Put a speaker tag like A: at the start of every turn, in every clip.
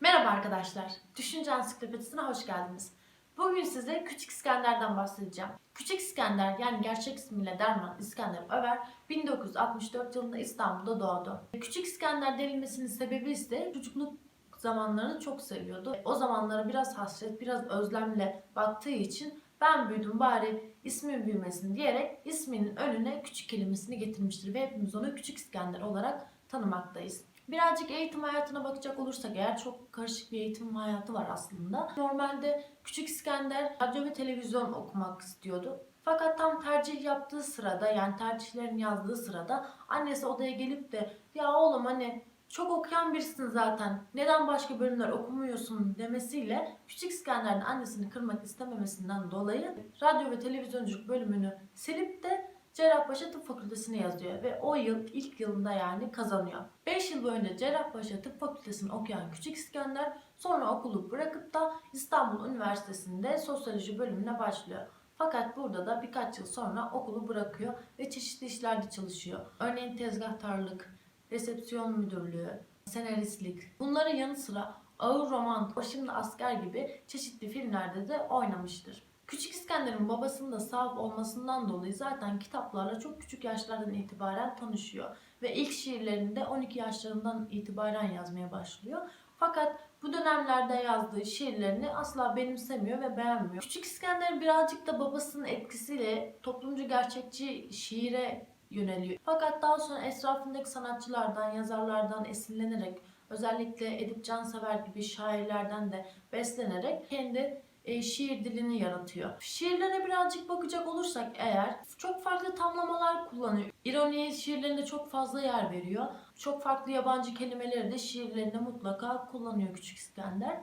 A: Merhaba arkadaşlar. Düşünce Ansiklopedisi'ne hoş geldiniz. Bugün size Küçük İskender'den bahsedeceğim. Küçük İskender yani gerçek ismiyle Derman İskender Över 1964 yılında İstanbul'da doğdu. Küçük İskender denilmesinin sebebi ise çocukluk zamanlarını çok seviyordu. O zamanlara biraz hasret, biraz özlemle baktığı için ben büyüdüm bari ismin büyümesin diyerek isminin önüne küçük kelimesini getirmiştir ve hepimiz onu Küçük İskender olarak tanımaktayız. Birazcık eğitim hayatına bakacak olursak eğer çok karışık bir eğitim hayatı var aslında. Normalde Küçük İskender radyo ve televizyon okumak istiyordu. Fakat tam tercih yaptığı sırada yani tercihlerini yazdığı sırada annesi odaya gelip de ya oğlum hani çok okuyan birisin zaten neden başka bölümler okumuyorsun demesiyle Küçük İskender'in annesini kırmak istememesinden dolayı radyo ve televizyonculuk bölümünü silip de Cerrahpaşa Tıp Fakültesine yazıyor ve o yıl ilk yılında yani kazanıyor. 5 yıl boyunca Cerrahpaşa Tıp Fakültesini okuyan Küçük İskender sonra okulu bırakıp da İstanbul Üniversitesi'nde sosyoloji bölümüne başlıyor. Fakat burada da birkaç yıl sonra okulu bırakıyor ve çeşitli işlerde çalışıyor. Örneğin tezgahtarlık, resepsiyon müdürlüğü, senaristlik. Bunların yanı sıra ağır roman, Başımda Asker gibi çeşitli filmlerde de oynamıştır. Küçük İskender'in babasının da sahip olmasından dolayı zaten kitaplarla çok küçük yaşlardan itibaren tanışıyor. Ve ilk şiirlerini de 12 yaşlarından itibaren yazmaya başlıyor. Fakat bu dönemlerde yazdığı şiirlerini asla benimsemiyor ve beğenmiyor. Küçük İskender birazcık da babasının etkisiyle toplumcu gerçekçi şiire yöneliyor. Fakat daha sonra etrafındaki sanatçılardan, yazarlardan esinlenerek özellikle Edip Cansever gibi şairlerden de beslenerek kendi e, şiir dilini yaratıyor. Şiirlerine birazcık bakacak olursak eğer çok farklı tamlamalar kullanıyor. İroniye şiirlerinde çok fazla yer veriyor. Çok farklı yabancı kelimeleri de şiirlerinde mutlaka kullanıyor Küçük İskender.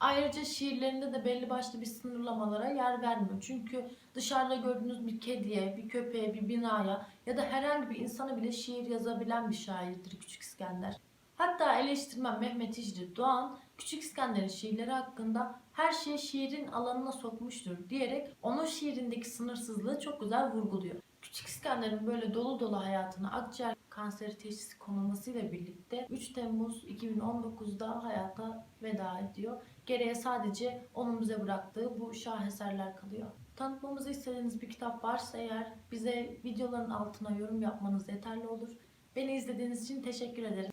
A: Ayrıca şiirlerinde de belli başlı bir sınırlamalara yer vermiyor. Çünkü dışarıda gördüğünüz bir kediye, bir köpeğe, bir binaya ya da herhangi bir insana bile şiir yazabilen bir şairdir Küçük İskender. Hatta eleştirmen Mehmet Hicri Doğan Küçük İskender'in şiirleri hakkında her şeyi şiirin alanına sokmuştur diyerek onun şiirindeki sınırsızlığı çok güzel vurguluyor. Küçük İskender'in böyle dolu dolu hayatına akciğer kanseri teşhisi konulmasıyla birlikte 3 Temmuz 2019'da hayata veda ediyor. Geriye sadece onun bize bıraktığı bu şaheserler kalıyor. Tanıtmamızı istediğiniz bir kitap varsa eğer bize videoların altına yorum yapmanız yeterli olur. Beni izlediğiniz için teşekkür ederim.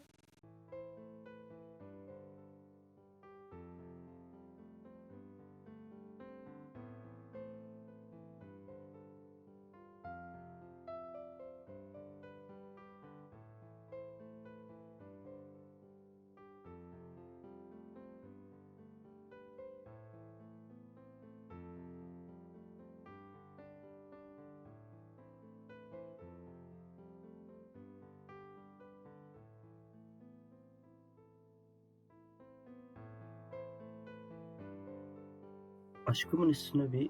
B: Aşkımın üstüne bir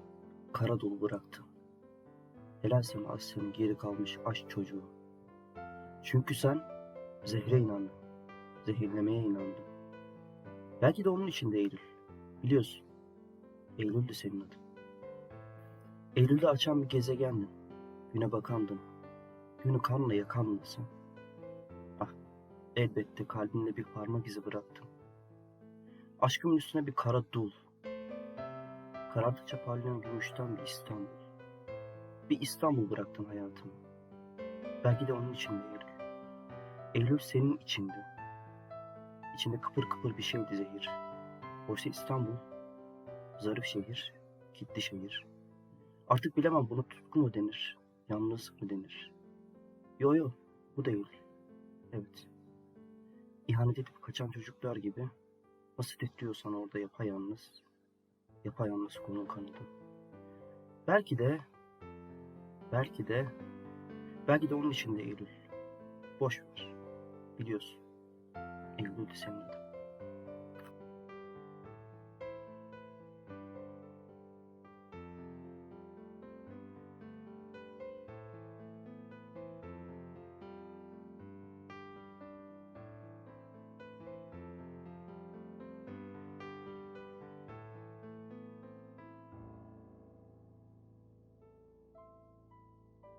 B: kara dolu bıraktım. Helal sana Asya'nın geri kalmış aşk çocuğu. Çünkü sen zehre inandın. Zehirlemeye inandın. Belki de onun için de Eylül. Biliyorsun. Eylül'dü senin adın. Eylül'de açan bir gezegendin. Güne bakandın. Günü kanla yakandın. Ah, elbette kalbinde bir parmak izi bıraktın. Aşkımın üstüne bir kara dul. Karardıkça parlayan gümüşten bir İstanbul. Bir İstanbul bıraktın hayatıma. Belki de onun için de Eylül. Senin içindi. İçinde kıpır kıpır bir şeydi zehir. Oysa İstanbul, zarif şehir, gitti şehir. Artık bilemem bunu tutku mu denir, yalnız mı denir? Yo yo, bu değil. Evet. İhanet edip kaçan çocuklar gibi nasıl titriyorsan orada yapayalnız, yapayalnız kolun kanadı. Belki de, belki de, belki de onun için de Eylül. Boş ver. Biliyorsun. Eylül de adın.